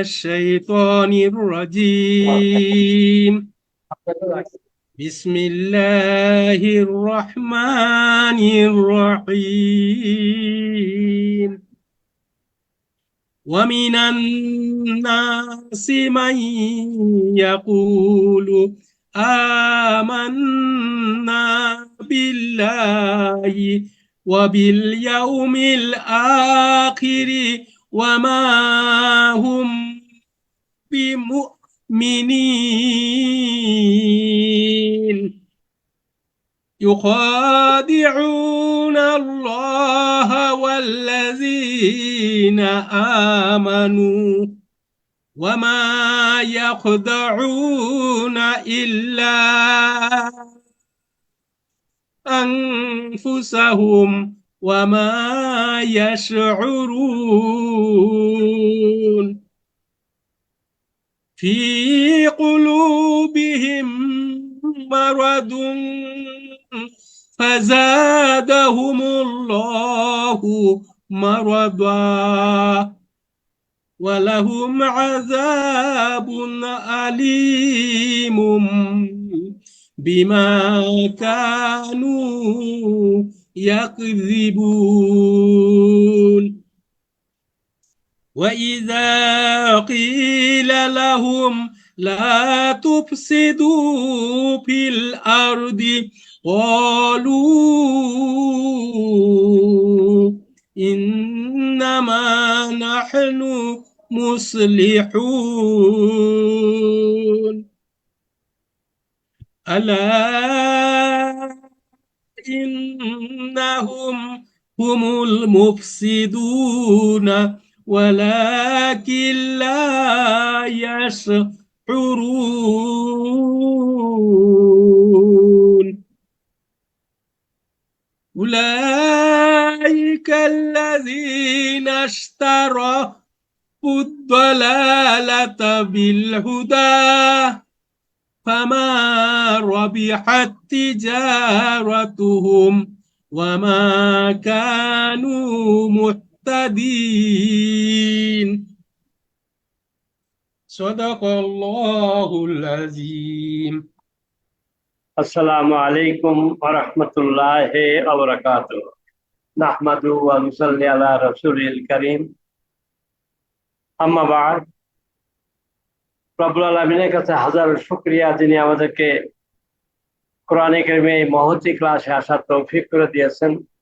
الشيطان الرجيم. بسم الله الرحمن الرحيم. ومن الناس من يقول آمنا بالله وباليوم الآخر وما هم بمؤمنين. يخادعون الله والذين آمنوا وما يخدعون إلا أنفسهم وما يشعرون. في قلوبهم مرض فزادهم الله مرضا ولهم عذاب أليم بما كانوا يكذبون. وإذا قيل لهم لا تفسدوا في الأرض قالوا إنما نحن مصلحون ألا إنهم هم المفسدون ولكن لا يشعرون أولئك الذين اشتروا الضلالة بالهدى فما ربحت تجارتهم وما كانوا مهتدين صدق الله العظيم আসসালামু আলাইকুম ওরহমতুল্লাহ আবরাকাত নাহমাদু ওয়া নুসাল্লি আলা রাসূলিল কারীম আম্মা বাদ রব্বুল আলামিনের কাছে হাজার শুকরিয়া যিনি আমাদেরকে কোরআনে কারিমে এই মহতি ক্লাসে আসার তৌফিক করে দিয়েছেন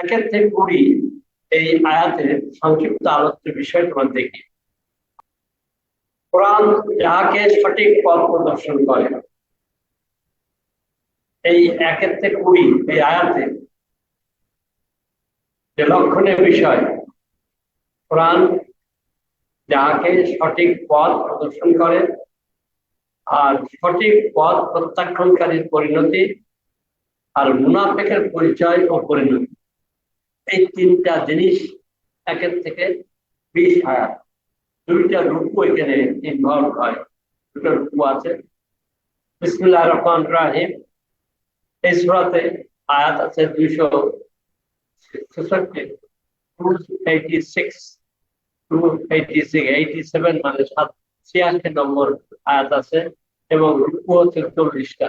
একের থেকে কুড়ি এই আয়াতে সংক্ষিপ্ত আলোচ্য বিষয় তোমার দেখি। কোরআন যাহাকে সঠিক পথ প্রদর্শন করে, এই একের থেকে কুড়ি এই আয়াতে যে লক্ষণের বিষয়, কোরআন যাহাকে সঠিক পথ প্রদর্শন করে আর সঠিক পথ প্রত্যাখ্যানকারীর পরিণতি আর মুনাফেকের পরিচয় ও পরিণতি। এই তিনটা জিনিস একের থেকে বিশ আয়াত। দুইটা রূপ এখানে ইনভলভ হয়। দুটো রূপ আছে। বিসমুল্লাহ রহমান রাহিম। এই সুরাতে আয়াত আছে দুইশো ছেষট্টি। Two eighty six two eighty six eighty seven মানে সাত, ছিয়াশি নম্বর আয়াত আছে এবং রূপু হচ্ছে চল্লিশটা।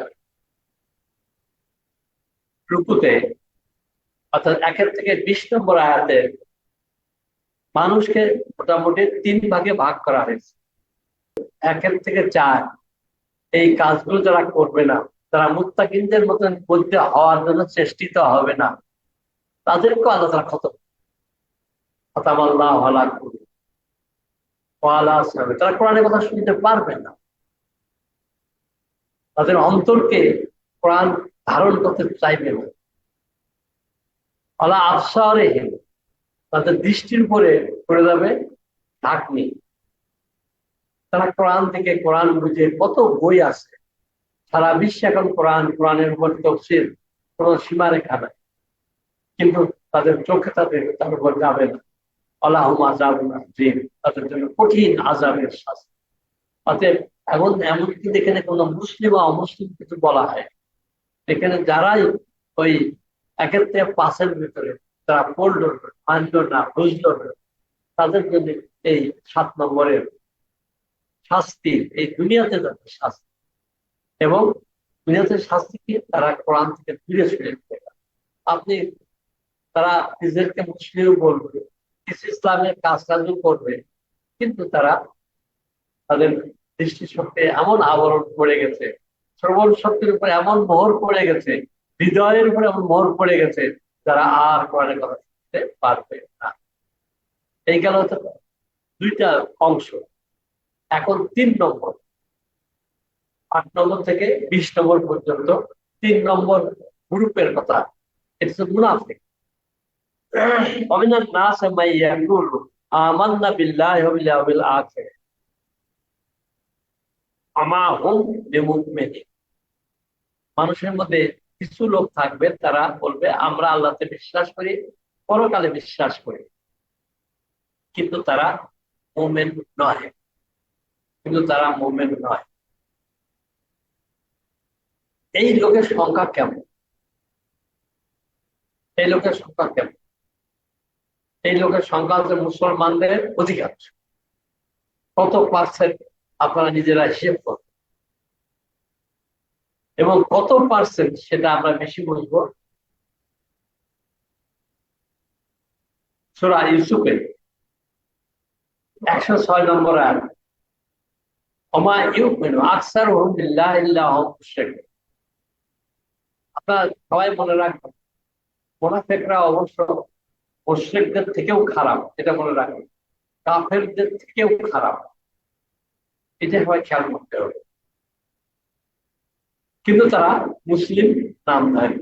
রূপুতে, অর্থাৎ একের থেকে বিশ নম্বর আয়াতে মানুষকে মোটামুটি তিন ভাগে ভাগ করা হয়েছে। একের থেকে চার, এই কাজগুলো যারা করবে না, তারা মুত্তাকিনদের মতন বলতে হওয়ার জন্য চেষ্টিত হবে না। তাদেরকে আল্লাহ তারা খত খতাম আল্লাহ তারা কোরআনের কথা শুনতে পারবে না। তাদের অন্তরকে কোরআন ধারণ করতে চাইবে না আল্লাহ আফসারে তাদের দৃষ্টির উপরে পড়ে যাবে ঢাকনি। তারা কোরআন থেকে কোরআন বুঝে কত বই আছে। সারা বিশ্বে এখন কোরআন, কোরআনের উপর তফসিল কোন সীমারেখা নাই। কিন্তু তাদের চোখে তাদের তার উপর যাবে না। আল্লাহ আজাব তাদের জন্য কঠিন আজাবের শাস্তি। অতএব এমন এমনকি এখানে কোনো মুসলিম বা অমুসলিম কিছু বলা হয় এখানে যারাই ওই একের থেকে পাঁচের ভিতরে তারা পড়ল মানলো না বুঝলো না তাদের জন্য এই সাত নম্বরের শাস্তি, এই দুনিয়াতে তাদের শাস্তি। এবং দুনিয়াতে শাস্তি কি? তারা কোরআন থেকে ফিরে ফিরে আপনি, তারা নিজেরকে মুসলিম বলবে, কিছু ইসলামের কাজ কাজও করবে, কিন্তু তারা তাদের দৃষ্টিশক্তি এমন আবরণ পড়ে গেছে শ্রবণ শক্তির উপরে এমন মোহর পড়ে গেছে, হৃদয়ের উপরে এমন মোহর পড়ে গেছে, যারা আর কোরআনের কথা শুনতে পারবে না। এই গেল দুইটা অংশ। এখন তিন নম্বর। আট নম্বর থেকে বিশ নম্বর পর্যন্ত তিন নম্বর গ্রুপের কথা। এটা হচ্ছে মুনাফিক। অমিনার নাস ইয়াকুল আমান্না বিল্লাহি ওয়া বিল আখির। আমা হুম বিমুমিনিন। মানুষের মধ্যে কিছু লোক থাকবে, তারা বলবে, আমরা আল্লাহতে বিশ্বাস করি, পরকালে বিশ্বাস করি। কিন্তু তারা মোমেন নয়। কিন্তু তারা মোমেন নয়। এই লোকের সংখ্যা কেমন? এই লোকের সংখ্যা কেমন? এই লোকের সংখ্যা হচ্ছে মুসলমানদের অধিকাংশ। কত পার্সেন্ট আপনারা নিজেরা হিসেব করুন এবং কত পার্সেন্ট সেটা আমরা বেশি বুঝব? সোরা ইউসুফের একশো ছয় নম্বর আর অমা ইউমিনু আকসার বিল্লাহ ইল্লাহ আপনারা সবাই মনে রাখবেন, মোনাফেকরা অবশ্য মুশ্রিকদের থেকেও খারাপ, এটা মনে রাখবেন। কাফেরদের থেকেও খারাপ। এটা হয় খেয়াল করতে হবে। কিন্তু তারা মুসলিম নামধারী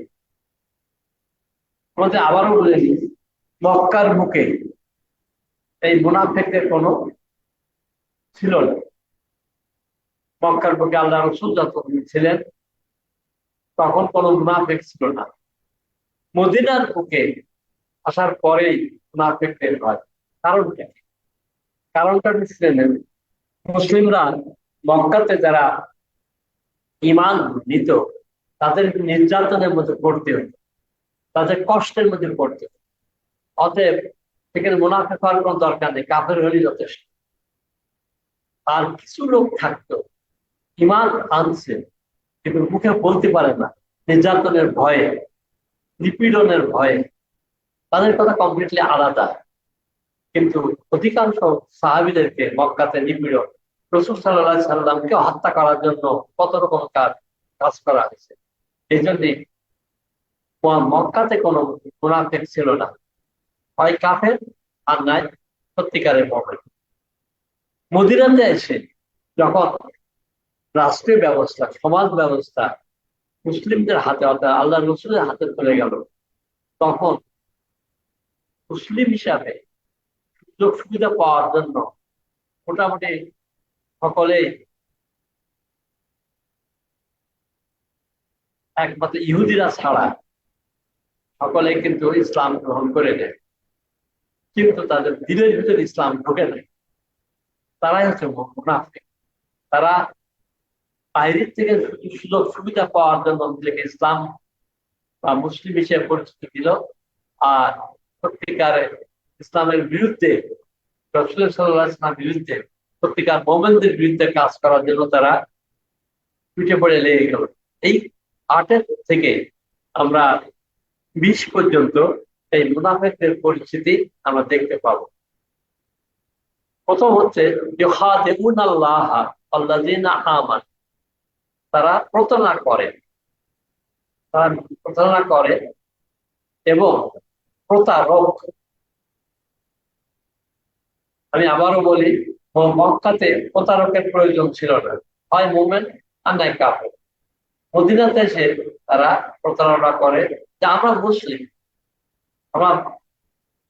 আমাদের আবারও বলে দিই, মক্কার মুখে এই মুনাফেকদের কোনো ছিল না। মক্কার বুকে আল্লাহ রসুল যত ছিলেন, তখন কোনো মুনাফেক ছিল না। মদিনার বুকে আসার পরেই মুনাফেকদের হয়। কারণ কেন কারণটা মুসলিমরা মক্কাতে যারা ইমান নিত, তাদের নির্যাতনের মধ্যে পড়তে হতো, তাদের কষ্টের মধ্যে পড়তে হতো। অতএব সেখানে মুনাফে হওয়ার কোনো দরকার নেই, কাফের হলেই যথেষ্ট। আর কিছু লোক থাকতো, ইমান আনছে, কিন্তু মুখে বলতে পারে না, নির্যাতনের ভয়ে, নিপীড়নের ভয়ে। তাদের কথা কমপ্লিটলি আলাদা। কিন্তু অধিকাংশ সাহাবিদেরকে মক্কাতে নিপীড়ন রসুল সাল্লাহ সাল্লামকে হত্যা করার জন্য কত রকম কাজ কাজ করা হয়েছে। এই জন্য মক্কাতে কোনো মুনাফেক ছিল না। হয় কাফের, আর নাই সত্যিকারের মবে মদিনাতে এসে যখন রাষ্ট্রীয় ব্যবস্থা, সমাজ ব্যবস্থা মুসলিমদের হাতে, অর্থাৎ আল্লাহ রসুলের হাতে চলে গেল, তখন মুসলিম হিসাবে সুযোগ সুবিধা পাওয়ার জন্য মোটামুটি সকলে একমাত্র ইহুদিরা ছাড়া সকলে কিন্তু ইসলাম গ্রহণ করে নেয়। কিন্তু তাদের দিলের ভিতরে ইসলাম ঢোকে নেয় তারাই হচ্ছে মুনাফিক। তারা বাইরের থেকে সুযোগ সুবিধা পাওয়ার জন্য নিজেকে ইসলাম বা মুসলিম হিসেবে পরিচিতি দিল আর সত্যিকারে ইসলামের বিরুদ্ধে রসুল সাল্লাহ বিরুদ্ধে সত্যিকার মোমেনদের বিরুদ্ধে কাজ করার জন্য তারা পিঠে পড়ে লেগে গেল। এই আটের থেকে আমরা বিশ পর্যন্ত এই মুনাফেকদের পরিস্থিতি আমরা দেখতে পাবো। প্রথম হচ্ছে তারা প্রতারণা করে। তারা প্রতারণা করে এবং প্রতারক। আমি আবারও বলি মক্কাতে প্রতারকের প্রয়োজন ছিল না। হয় মোমেন্ট আর নাই কাপড় মদিনাতে এসে তারা প্রতারণা করে যে আমরা মুসলিম। আমরা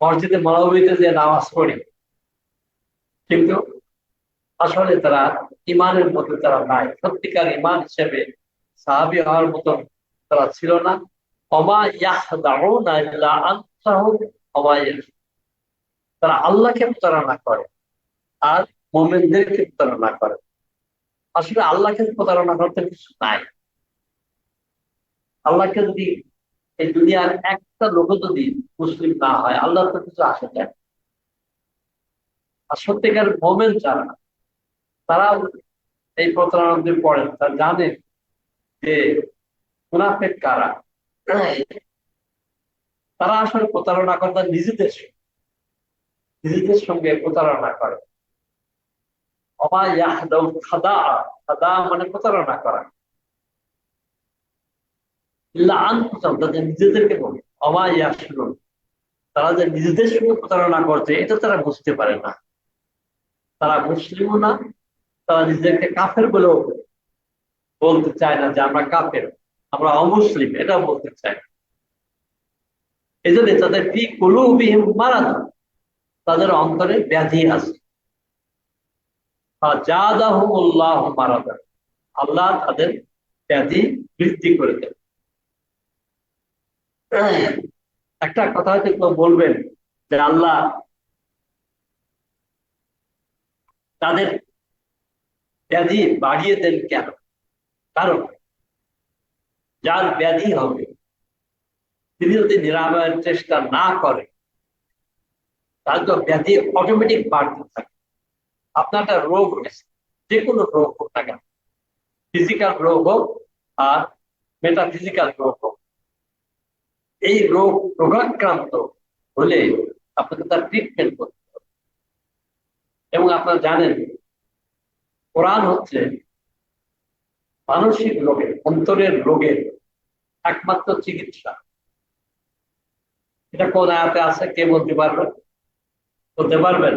মসজিদে মানবীতে যে নামাজ পড়ি। কিন্তু আসলে তারা ইমানের মধ্যে তারা নাই। সত্যিকার ইমান হিসেবে সাহাবি হওয়ার মতন তারা ছিল না। অমা ইয়াশ- তারা আল্লাহকে প্রতারণা করে। আর মোমেনদেরকে প্রতারণা করে আসলে আল্লাহকে প্রতারণা করতে কিছু নাই, আল্লাহকে যদি এই দুনিয়ার একটা লোক যদি মুসলিম না হয় আল্লাহ তো কিছু আসে যায়। আর সত্যিকার মোমেন যারা তারা এই প্রতারণা প্রতারণাতে পড়েন তারা জানে যে মুনাফেক কারা তারা আসলে প্রতারণা করে তার নিজেদের। নিজেদের সঙ্গে প্রতারণা করে মানে প্রতারণা করা। নিজেদেরকে বলে, অমা ইয়াশরুন তারা যে নিজেদের সঙ্গে প্রতারণা করছে, এটা তারা বুঝতে পারে না। তারা মুসলিমও না, তারা নিজেদেরকে কাফের বলেও বলতে চায় না যে আমরা কাফের, আমরা অমুসলিম, এটাও বলতে চাই এই জন্য তাদের ফি কুলুবিহিম মারাদ তাদের অন্তরে ব্যাধি আছে। আল্লাহ তাদের ব্যাধি বৃদ্ধি করে দেন। একটা কথা হয়তো বলবেন যে আল্লাহ তাদের ব্যাধি বাড়িয়ে দেন কেন? কারণ যার ব্যাধি হবে, তিনি যদি নিরাময়ের চেষ্টা না করে, তার তো ব্যাধি অটোমেটিক বাড়তে থাকে। আপনার একটা রোগ হয়েছে যে কোনো রোগ হোক না কেন ফিজিক্যাল রোগ হোক আর মেটাফিজিক্যাল রোগ হোক, এই রোগ রোগাক্রান্ত হলে আপনাকে তার ট্রিটমেন্ট করতে হবে। এবং আপনারা জানেন, কোরআন হচ্ছে মানসিক রোগের, অন্তরের রোগের একমাত্র চিকিৎসা। এটা কোন আয়াতে আছে? কে বলতে পারবেন বলতে পারবেন?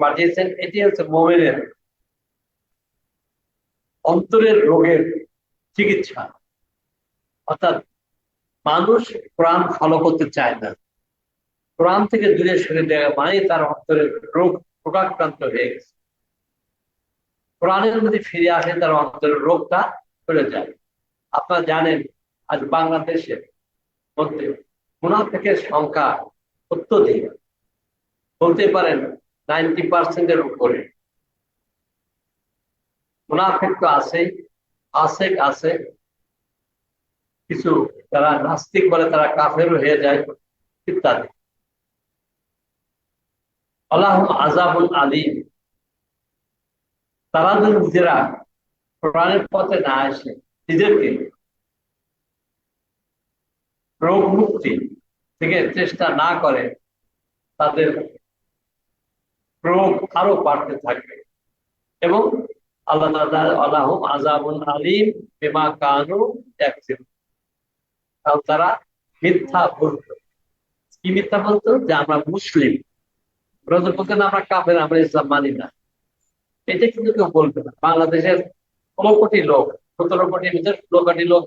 পাঠিয়েছেন, এটি হচ্ছে মুমিনের অন্তরের রোগের চিকিৎসা। অর্থাৎ মানুষ কোরআন ফলো করতে চায় না। কোরআন থেকে দূরে সরে দেওয়া মানে তার অন্তরের রোগ রোগাক্রান্ত হয়ে গেছে। কোরআনের মধ্যে ফিরে আসে তার অন্তরের রোগটা চলে যায়। আপনারা জানেন, আজ বাংলাদেশের মধ্যে মুনাফেকের সংখ্যা অত্যধিক। বলতে পারেন, নাইনটি পার্সেন্টের উপরে। মুনাফেক তো আছেই আসেক আছে। কিছু যারা নাস্তিক বলে তারা কাফের হয়ে যায়, ইত্যাদি। আল্লাহ আজাবুল আলী তারা যদি নিজেরা কোরআনের পথে না আসে নিজেদেরকে রোগ মুক্তি থেকে চেষ্টা না করে তাদের রোগ আরও বাড়তে থাকবে। এবং আল্লাহ আল্লাহ আজাবুল আলিম বেমা কানু কারণ তারা মিথ্যা বলতো। কি মিথ্যা বলতো? যে আমরা মুসলিম। বলতেন আমরা কাফের, আমরা ইসলাম মানি না। এটা কিন্তু কেউ বলবে না। বাংলাদেশের ষোলো কোটি লোক, সতেরো কোটি ভিতরে ষোলো কোটি লোক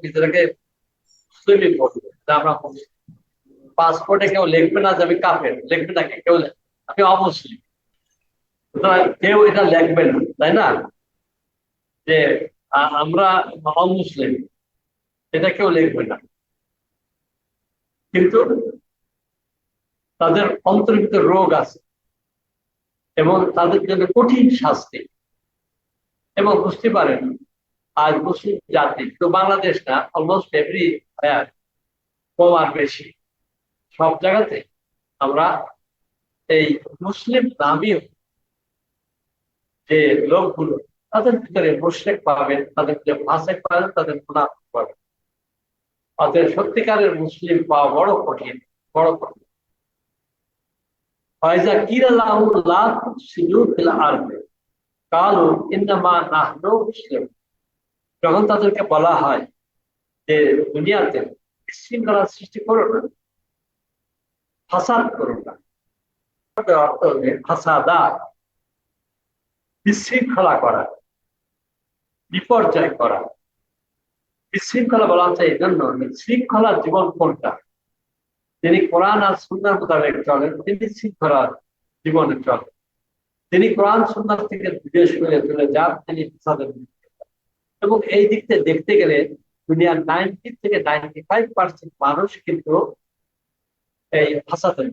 মুসলিমই বলবে যে আমরা পাসপোর্টে কেউ লিখবে না যে আমি কাফের, লিখবে না কেউ আমি অমুসলিম। কেউ এটা লিখবে না, তাই না? যে আমরা অমুসলিম, এটা কেউ লিখবে না। কিন্তু তাদের অন্তর্ভুক্ত রোগ আছে এবং তাদের জন্য কঠিন শাস্তি। এবং বুঝতে পারেন, আজ মুসলিম জাতি তো বাংলাদেশ না অলমোস্ট এভরি কম আর বেশি, সব জায়গাতে আমরা এই মুসলিম নামী যে লোকগুলো, তাদের ভিতরে মুশরেক পাবেন, তাদের ভিতরে ফাসেক পাবেন, তাদের মুনাফিক পাবেন। অতএব সত্যিকারের মুসলিম পাওয়া বড় কঠিন বড় কঠিন। ফায়জা কিরালাহু লা তুফসিদু ফিল আরদি। কালু ইন্নামা নাহনু মুসলিম। যখন তাদেরকে বলা হয় যে দুনিয়াতে বিশৃঙ্খলা সৃষ্টি করো না, ফাসাদ করো না অর্থ হলে ফাসাদা বিশৃঙ্খলা করা, বিপর্যয় করা। বিশৃঙ্খলা বলা হচ্ছে এই জন্য শৃঙ্খলা জীবন কোনটা? তিনি কোরআন আর সুন্দর মোতাবেক চলেন, তিনি শৃঙ্খলার জীবনে চলেন। তিনি কোরআন সুন্দর থেকে বিদেশ করে চলে যান, তিনি এবং এই দিক থেকে দেখতে গেলে দুনিয়ার নাইনটি থেকে নাইনটি ফাইভ পার্সেন্ট মানুষ কিন্তু এই ভাষাতে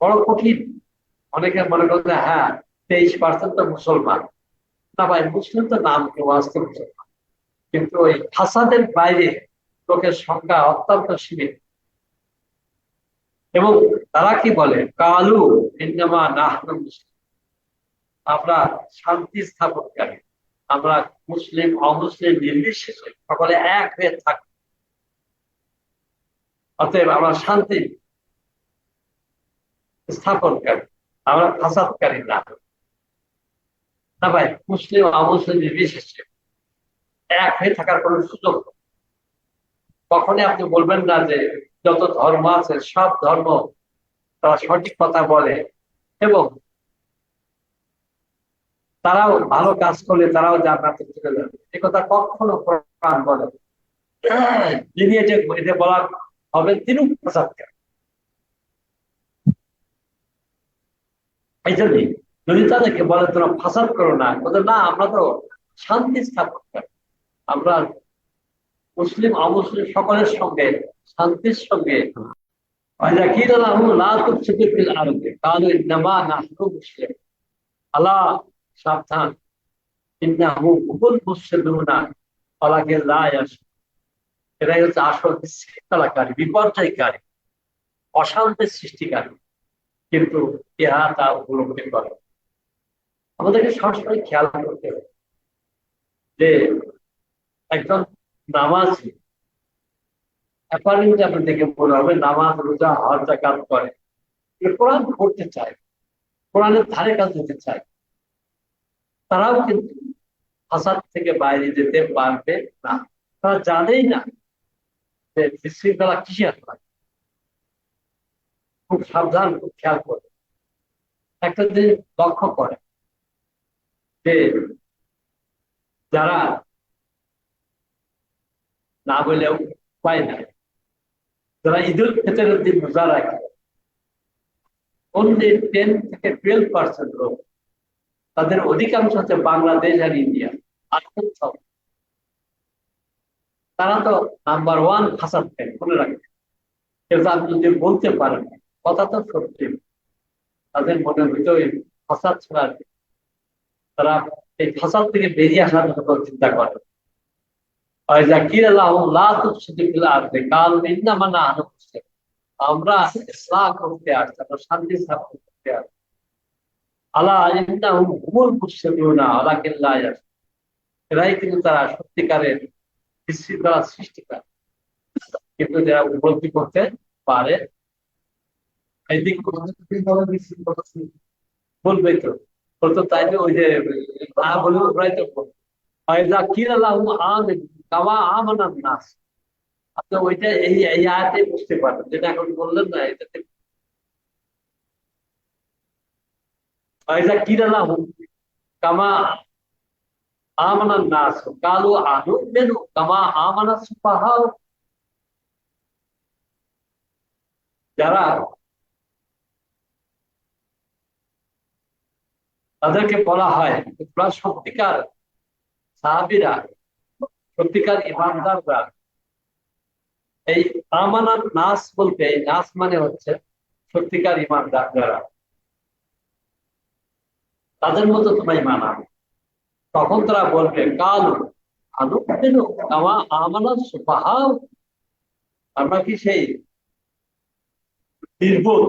বড় কঠিন। অনেকে মনে করে যে হ্যাঁ তেইশ পার্সেন্ট তো মুসলমান। না ভাই, মুসলিম তো নাম কেউ আসতে মুসলমান। কিন্তু ওই ফাসাদের বাইরে লোকের সংখ্যা অত্যন্ত সীমিত। এবং তারা কি বলে? কালু নাহনু আমরা শান্তি স্থাপনকারী আমরা মুসলিম, অমুসলিম, নির্বিশেষে সকলে এক হয়ে থাকি। অতএব আমরা শান্তি স্থাপনকারী আমরা ফাসাদকারী না। না ভাই, মুসলিম, অমুসলিম, নির্বিশেষে এক হয়ে থাকার কোনো সুযোগ নেই। কখনই আপনি বলবেন না যে যত ধর্ম আছে, সব ধর্ম তারা সঠিক কথা বলে এবং তারাও ভালো কাজ করলে তারাও জান্নাতে চলে যাবে। এ কথা কখনো কোরআন বলে যিনি এটা এটা বলা হবেন তিনিও প্রসাদকার এই জন্যই যদি তাদেরকে বলে তোমরা ফাসাদ করো না বলে না, আমরা তো শান্তি স্থাপন করি। আমরা মুসলিম অমুসলিম সকলের সঙ্গে, শান্তির সঙ্গে। হচ্ছে আসল বিপর্যয়কারী, অশান্তির সৃষ্টিকারী। কিন্তু ইহা তা উপলব্ধি করে। আমাদেরকে সবসময় খেয়াল করতে হবে যে একজন নামাজি অ্যাপারেন্ট আপনি দেখে মনে হবে, নামাজ, রোজা, হজ জাকাত করে। কোরআন পড়তে চায়। কোরআনের ধারে কাজ যেতে চায়। তারাও কিন্তু ফাসাদ থেকে বাইরে যেতে পারবে না। তারা জানেই না যে বিশৃঙ্খলা কিসের হয়। খুব সাবধান, খুব খেয়াল করে। একটা জিনিস লক্ষ্য করে যে যারা না বলেও উপায় নাই যারা ঈদুল ফিতরের দিন রোজা রাখে অনলি টেন থেকে টুয়েলভ পার্সেন্ট লোক, তাদের অধিকাংশ হচ্ছে বাংলাদেশ আর ইন্ডিয়া। আর সব। তারা তো নাম্বার ওয়ান ফাঁসাদ খায় মনে রাখবে কিন্তু আপনি যদি বলতে পারেন কথা তো সত্যি। তাদের মনের ভিতরে ফাঁসাদ ছাড়া তারা এই ফাঁসাদ থেকে বেরিয়ে আসার কথা চিন্তা করে আমরা করতে আসছি, আমরা শান্তি স্থাপন করতে আসছি। আলা ইন্নাহুম হুমুল মুফসিদুনা, ওয়ালাকিন লা ইয়াশউরুন এরাই কিন্তু তারা সত্যিকারের বিশৃঙ্খলা সৃষ্টিকার কিন্তু যারা উপলব্ধি করতে পারে বলবে তো। তাই ওই যে না বলে ওরাই তো বলবে। আমিন কামা আমানান নাস আপনি ওইটা এই আয়াতে বুঝতে পারবেন যেটা এখন বললেন না, এটাতে ফায়দা কিরালাহু কামা আমানান নাস কালু আনু মেনু কামা আমানা সুপাহা যারা তাদেরকে বলা হয় সত্যিকার সাহাবিরা সত্যিকার ইমানদাররা এই আমানার বলতে, এই মানে হচ্ছে সত্যিকার তাদের মতো তোমরা মানা তখন তারা বলবে, কাল আনু কেন আমা আমানার সুপাহাও আমরা কি সেই নির্বোধ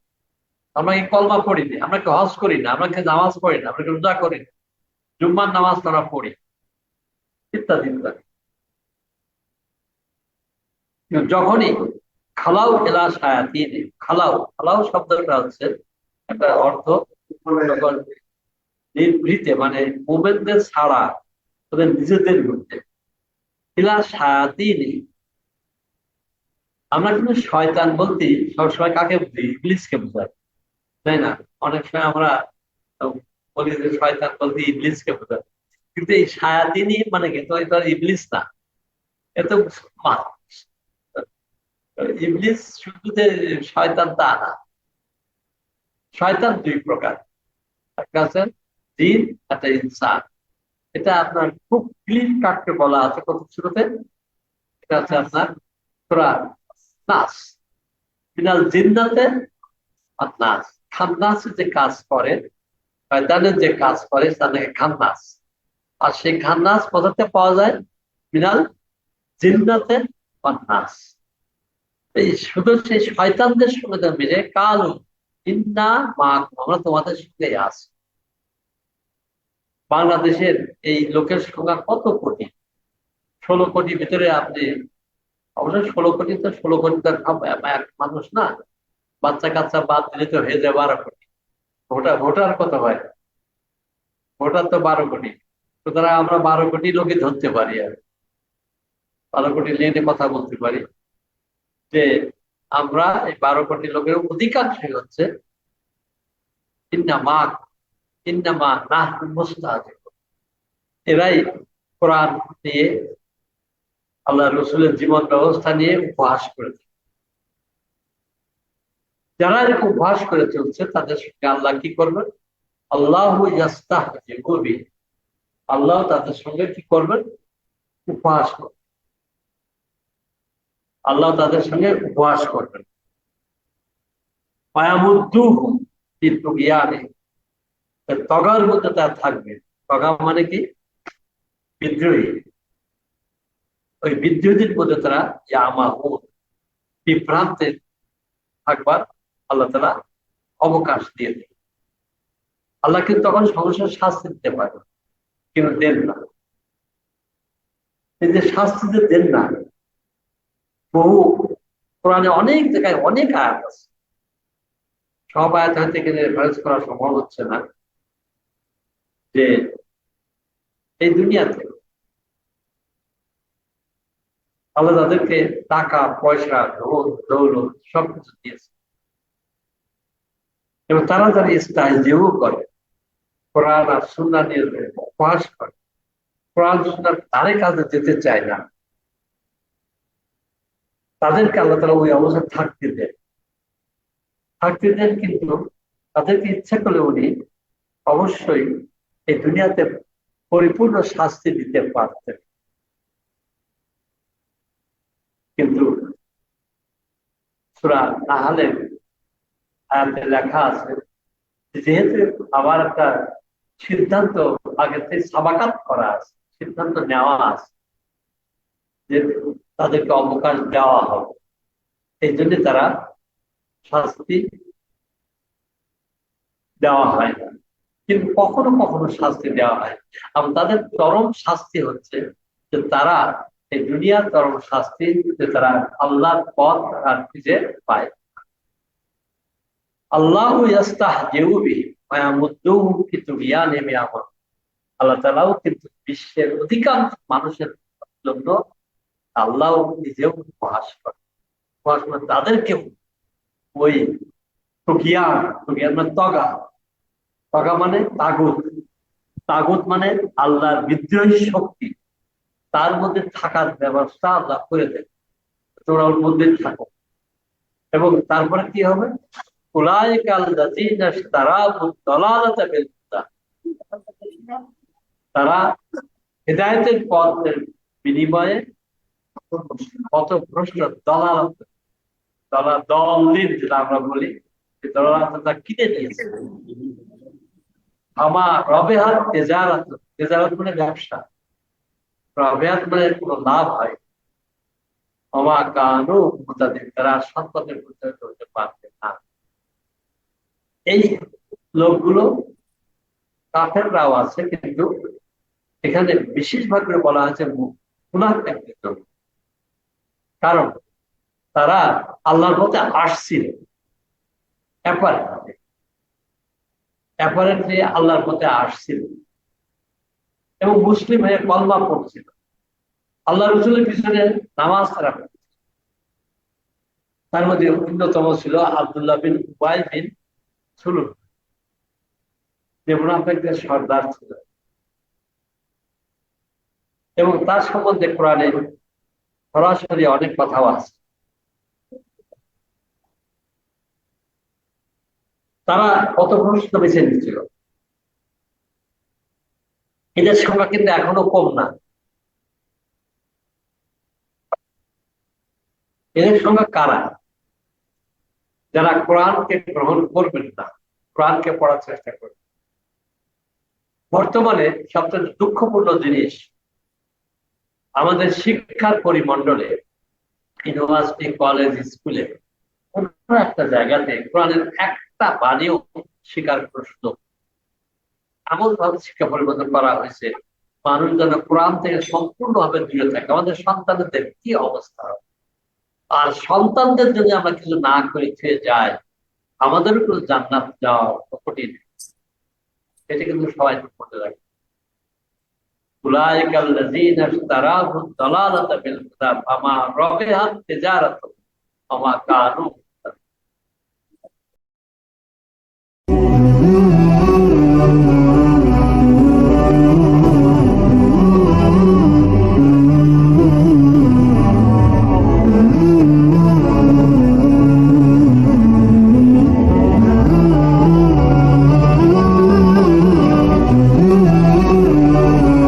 আমরা কি কলমা পড়ি না? আমরা কি হজ করি না? আমরা কি নামাজ পড়ি না? আমরা কি রোজা করি না? জুম্মার নামাজ আমরা পড়ি। ইত্যাদি যখনই খালাও এলা সায়াতিন খালাও খালাও শব্দটা হচ্ছে একটা অর্থ যখন নিভৃতে মানে মোমেনদের ছাড়া ওদের নিজেদের মধ্যে। এলা সায়াতিন আমরা কিন্তু শয়তান বলতে সবসময় কাকে বুঝি? ইবলিসকে বোঝাই। তাই না? অনেক সময় আমরা বলি যে শয়তান বলতে ইবলিসকে বোঝাই কিন্তু এই সায়াতিনই মানে কিন্তু এটা ইবলিস না। এত ইবলিস শুধু যে শয়তান তা না। শয়তান দুই প্রকার। একটা আছে জিন, একটা ইনসান। এটা আপনার খুব ক্লিন কাটকে বলা আছে কত শুরুতে। এটা আছে আপনার নাস। মিনাল জিন্নাতে আর নাস খান্নাসে যে কাজ করে শয়তানের যে কাজ করে তাদেরকে খান্নাস। আর সেই খান্নাস কোথাতে পাওয়া যায় মিনাল জিন্নাতে আর নাস এই শুধু সেই শয়তানদের সঙ্গে মিলে কাল ইন্না মা আমরা তোমাদের সঙ্গে আছি। বাংলাদেশের এই লোকের সংখ্যা কত কোটি? ষোলো কোটি ভিতরে আপনি অবশ্যই ষোলো কোটি তো ষোলো কোটি তো এক মানুষ না। বাচ্চা কাচ্চা বাদ দিলে তো হয়ে যায় বারো কোটি। ভোটার ভোটার কত হয়? ভোটার তো বারো কোটি। সুতরাং আমরা বারো কোটি লোকে ধরতে পারি আর। বারো কোটি লেনে কথা বলতে পারি, যে আমরা এই বারো কোটি লোকের অধিকাংশই হচ্ছে না এরাই কোরআন নিয়ে আল্লাহ রসুলের জীবন ব্যবস্থা নিয়ে উপহাস করেছে। যারা এরকম উপহাস করে চলছে, তাদের সঙ্গে আল্লাহ কি করবেন? আল্লাহ কবি আল্লাহ তাদের সঙ্গে কি করবেন? উপহাস করবেন। আল্লাহ তাদের সঙ্গে উপহাস করবেন। তগার মধ্যে তার থাকবে। তগা মানে কি? বিদ্রোহী। ওই বিদ্রোহীদের মধ্যে তারা ইয়ামাহুন। বিভ্রান্তে থাকবার আল্লাহ তারা অবকাশ দিয়ে দেন। আল্লাহ কিন্তু তখন সংসার শাস্তি দিতে পারে কিন্তু দেন না। যে শাস্তি যে দেন না, বহু কোরআনে অনেক জায়গায় অনেক আয়াত আছে। সব আয়াত হয়তো এখানে রেফারেন্স করা সম্ভব হচ্ছে না, যে এই দুনিয়াতে আল্লাহ তাদেরকে টাকা, পয়সা ধন দৌলত সবকিছু দিয়েছে। এবং তারা যারা ইস্তায় যেও করে। কোরআন আর সুন্না নিয়ে উপহাস করে। কোরআন সুন্নার তারে কাজে যেতে চায় না। তাদেরকে আল্লাহ তারা ওই অবস্থা থাকতে দেন। থাকতে দেন কিন্তু তাদেরকে ইচ্ছা করলে উনি অবশ্যই এই দুনিয়াতে পরিপূর্ণ শাস্তি দিতে পারতেন। কিন্তু সুরা নাহালে আয়াতে লেখা আছে, যেহেতু আবার একটা সিদ্ধান্ত আগে থেকে সাবাকাত করা আছে, সিদ্ধান্ত নেওয়া আছে যে তাদেরকে অবকাশ দেওয়া হবে, এই জন্য তারা শাস্তি দেওয়া হয় না। কিন্তু কখনো কখনো শাস্তি দেওয়া হয়। এবং তাদের চরম শাস্তি হচ্ছে যে তারা এই দুনিয়ার চরম শাস্তি যে তারা আল্লাহর পথ আর খুঁজে পায়। আল্লাহ আল্লাহ তালাও কিন্তু বিশ্বের অধিকাংশ মানুষের জন্য আল্লাহ নিজেও উপহাস করে উপহাস করে তাদেরকেও ওই প্রক্রিয়ান প্রক্রিয়ান মানে তগা। তগা মানে তাগুত। তাগুত মানে আল্লাহর বিদ্রোহী শক্তি। তার মধ্যে থাকার ব্যবস্থা আল্লাহ করে দেন। তোরা ওর মধ্যে থাকো এবং তারপরে কি হবে? তারা হৃদায়তের পথের বিনিময়ে প্রশ্ন দলালত আমরা বলি দলালতা কিনে নিয়েছে। আমার রবেহাত তেজারত তেজারত মানে ব্যবসা। রবেহাত মানে কোনো লাভ হয়। আমা কানু মুতাদিন, তারা সত্যদের প্রচার করতে পারবে না। এই লোকগুলো কাফেররাও আছে, কিন্তু এখানে বিশেষভাবে বলা জন্য কারণ তারা আল্লাহর পথে আসছিল। আল্লাহর পথে আসছিল। এবং মুসলিম হয়ে কলমা পড়ছিল। আল্লাহ রসুলের পিছনে নামাজ তারা। তার মধ্যে অন্যতম ছিল আব্দুল্লাহ বিন উবাই বিন সুলুন যে মুনাফেকদের সর্দার ছিল এবং তার সম্বন্ধে কোরআনে সরাসরি অনেক কথাও আছে। তারা কত প্রশ্ন বেছে নিচ্ছিল এদের সংখ্যা কিন্তু এখনও কম না। এদের সংখ্যা কারা? যারা কোরআনকে গ্রহণ করবেন না, কোরআনকে পড়ার চেষ্টা করবেন। বর্তমানে সবচেয়ে দুঃখপূর্ণ জিনিস, আমাদের শিক্ষার পরিমণ্ডলে, ইউনিভার্সিটি, কলেজ, স্কুলে, কোনো একটা জায়গাতে কোরআনের একটা বাণীও শিকার প্রশ্ন এমন ভাবে শিক্ষা পরিবর্তন করা হয়েছে, মানুষ যেন কোরআন থেকে সম্পূর্ণভাবে দূরে থাকে। আমাদের সন্তানদের কি অবস্থা? হবে? আর সন্তানদের যদি আমরা কিছু না করে খেয়ে যাই আমাদের উপর জান্নাত যাওয়া কঠিন এটা কিন্তু সবাই মনে রাখবে أولئك الذين اشتراه الضلالة بالهدى فما ربحت تجارتهم وما كانوا